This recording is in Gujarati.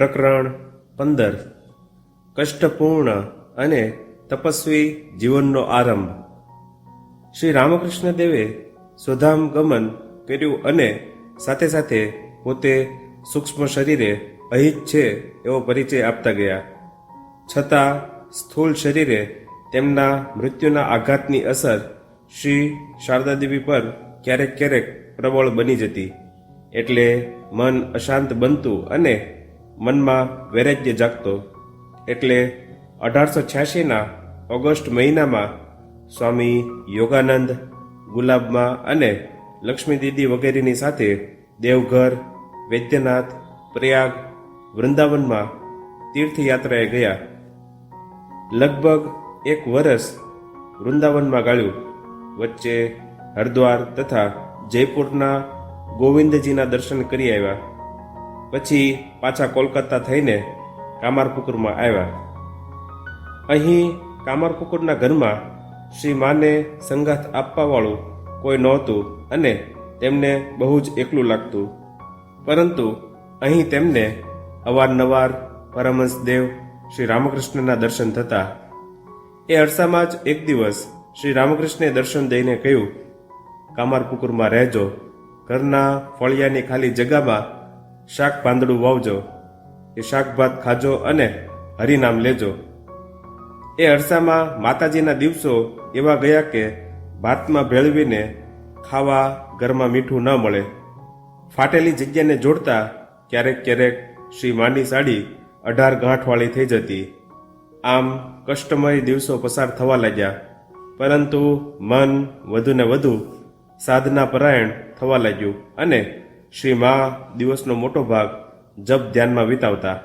પ્રકરણ પંદર. કષ્ટપૂર્ણ અને તપસ્વી જીવનનો આરંભ. શ્રી રામકૃષ્ણ દેવે સ્વધામ ગમન કર્યું અને સાથે સાથે પોતે સૂક્ષ્મ શરીરે અહિત છે એવો પરિચય આપતા ગયા. છતાં સ્થૂળ શરીરે તેમના મૃત્યુના આઘાતની અસર શ્રી શારદાદેવી પર ક્યારેક ક્યારેક પ્રબળ બની જતી. એટલે મન અશાંત બનતું અને મનમાં વૈરાગ્ય જાગતો એટલે અઢારસો છ્યાસીના ઓગસ્ટ મહિનામાં સ્વામી યોગાનંદ, ગુલાબમાં અને લક્ષ્મી દીદી વગેરેની સાથે દેવઘર, વૈદ્યનાથ, પ્રયાગ, વૃંદાવનમાં તીર્થયાત્રાએ ગયા. લગભગ એક વર્ષ વૃંદાવનમાં ગાળ્યું. વચ્ચે હરિદ્વાર તથા જયપુરના ગોવિંદજીના દર્શન કરી આવ્યા. પછી પાછા કોલકાતા થઈને કામારપુકુરમાં આવ્યા. અહીં કામારપુકુરના ઘરમાં શ્રી માને સંગાથ આપવાવાળું કોઈ નહોતું અને તેમને બહુ જ એકલું લાગતું. પરંતુ અહીં તેમને અવારનવાર પરમહંસ દેવ શ્રી રામકૃષ્ણના દર્શન થતા. એ અરસામાં જ એક દિવસ શ્રી રામકૃષ્ણે દર્શન દઈને કહ્યું, કામારપુકુરમાં રહેજો. ઘરના ફળિયાની ખાલી જગામાં શાક પાંદડું વાવજો, એ શાક ભાત ખાજો અને હરિનામ લેજો. એ અરસામાં માતાજીના દિવસો એવા ગયા કે ભાતમાં ભેળવીને ખાવા ઘરમાં મીઠું ન મળે. ફાટેલી જગ્યાને જોડતા ક્યારેક ક્યારેક શ્રી માની સાડી અઢાર ગાંઠવાળી થઈ જતી. આમ કષ્ટમય દિવસો પસાર થવા લાગ્યા, પરંતુ મન વધુને વધુ સાધના પરાયણ થવા લાગ્યું અને શ્રી મા દિવસનો મોટો ભાગ જપ ધ્યાનમાં વિતાવતા